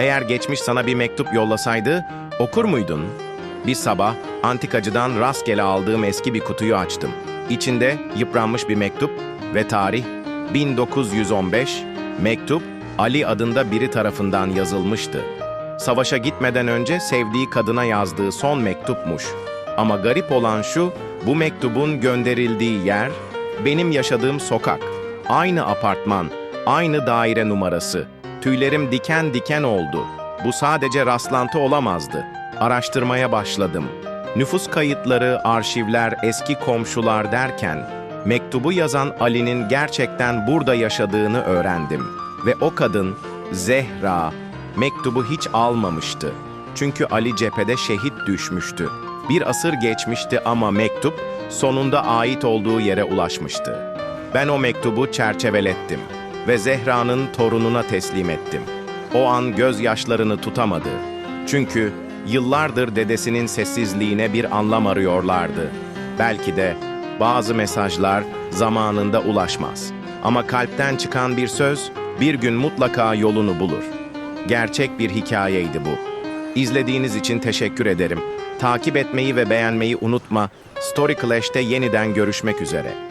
Eğer geçmiş sana bir mektup yollasaydı, okur muydun? Bir sabah antikacıdan rastgele aldığım eski bir kutuyu açtım. İçinde yıpranmış bir mektup ve tarih 1915. Mektup Ali adında biri tarafından yazılmıştı. Savaşa gitmeden önce sevdiği kadına yazdığı son mektupmuş. Ama garip olan şu, bu mektubun gönderildiği yer benim yaşadığım sokak. Aynı apartman, aynı daire numarası. Tüylerim diken diken oldu. Bu sadece rastlantı olamazdı. Araştırmaya başladım. Nüfus kayıtları, arşivler, eski komşular derken mektubu yazan Ali'nin gerçekten burada yaşadığını öğrendim. Ve o kadın Zehra mektubu hiç almamıştı. Çünkü Ali cephede şehit düşmüştü. Bir asır geçmişti ama mektup sonunda ait olduğu yere ulaşmıştı. Ben o mektubu çerçevelettim ve Zehra'nın torununa teslim ettim. O an gözyaşlarını tutamadı. Çünkü yıllardır dedesinin sessizliğine bir anlam arıyorlardı. Belki de bazı mesajlar zamanında ulaşmaz. Ama kalpten çıkan bir söz bir gün mutlaka yolunu bulur. Gerçek bir hikayeydi bu. İzlediğiniz için teşekkür ederim. Takip etmeyi ve beğenmeyi unutma. Story Clash'te yeniden görüşmek üzere.